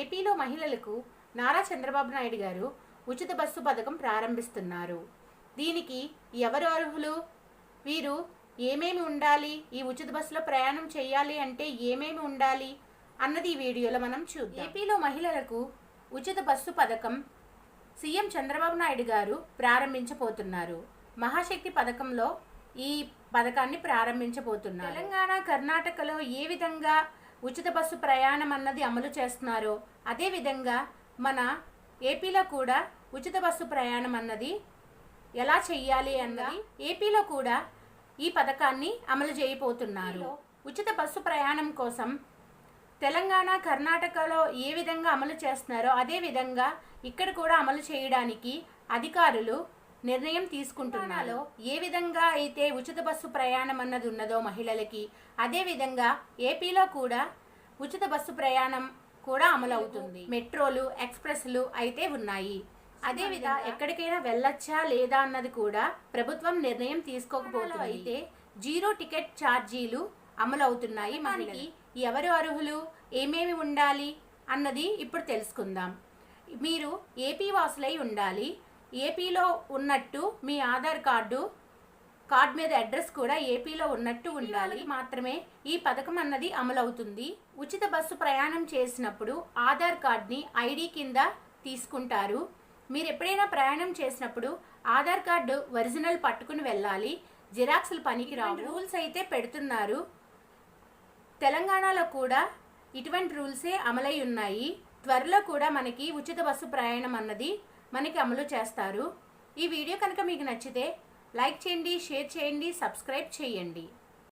ఏపీలో మహిళలకు నారా చంద్రబాబు నాయుడు గారు ఉచిత బస్సు పథకం ప్రారంభిస్తున్నారు. దీనికి ఎవరు అర్హులు? వీరు ఏమేమి ఉండాలి? ఈ ఉచిత బస్సులో ప్రయాణం చేయాలి అంటే ఏమేమి ఉండాలి? అన్నది ఈ వీడియోలో మనం చూద్దాం. ఏపీలో మహిళలకు ఉచిత బస్సు పథకం సీఎం చంద్రబాబు నాయుడు గారు ప్రారంభించబోతున్నారు. మహాశక్తి పథకంలో ఈ పథకాన్ని ప్రారంభించబోతున్నారు. తెలంగాణ కర్ణాటకలో ఏ విధంగా ఉచిత బస్సు ప్రయాణం అన్నది అమలు చేస్తున్నారో. అదే విధంగా మన ఏపీలో కూడా ఉచిత బస్సు ప్రయాణం అన్నది ఎలా చెయ్యాలి అన్నది ఏపీలో కూడా ఈ పథకాన్ని అమలు చేయబోతున్నారు. ఉచిత బస్సు ప్రయాణం కోసం తెలంగాణ కర్ణాటకలో ఏ విధంగా అమలు చేస్తున్నారో అదే విధంగా ఇక్కడ కూడా అమలు చేయడానికి అధికారులు నిర్ణయం తీసుకుంటున్నారో ఏ విధంగా అయితే ఉచిత బస్సు ప్రయాణం అన్నది ఉన్నదో మహిళలకి అదే విధంగా ఏపీలో కూడా ఉచిత బస్సు ప్రయాణం కూడా అమలు అవుతుంది మెట్రోలు ఎక్స్ప్రెస్లు అయితే ఉన్నాయి. అదే విధంగా ఎక్కడికైనా వెళ్ళొచ్చా లేదా అన్నది కూడా ప్రభుత్వం నిర్ణయం తీసుకోకపోతుంది. అయితే జీరో టికెట్ ఛార్జీలు అమలు అవుతున్నాయి మనకి ఎవరు అర్హులు? ఏమేమి ఉండాలి? అన్నది ఇప్పుడు తెలుసుకుందాం. మీరు ఏపీ వాసులై ఉండాలి. ఏపీలో ఉన్నట్టు మీ ఆధార్ కార్డు కార్డ్ మీద అడ్రస్ కూడా ఏపీలో ఉన్నట్టు ఉండాలి. మాత్రమే ఈ పథకం అన్నది అమలవుతుంది. ఉచిత బస్సు ప్రయాణం చేసినప్పుడు ఆధార్ కార్డ్ని ఐడి కింద తీసుకుంటారు. మీరు ఎప్పుడైనా ప్రయాణం చేసినప్పుడు ఆధార్ కార్డు ఒరిజినల్ పట్టుకుని వెళ్ళాలి. జిరాక్స్లు పనికిరావు రూల్స్ అయితే పెడుతున్నారు. తెలంగాణలో కూడా ఇటువంటి రూల్సే అమలై ఉన్నాయి. త్వరలో కూడా మనకి ఉచిత బస్సు ప్రయాణం అన్నది మనకి అమలు చేస్తారు. ఈ వీడియో కనుక మీకు నచ్చితే లైక్ చేయండి షేర్ చేయండి సబ్స్క్రైబ్ చేయండి.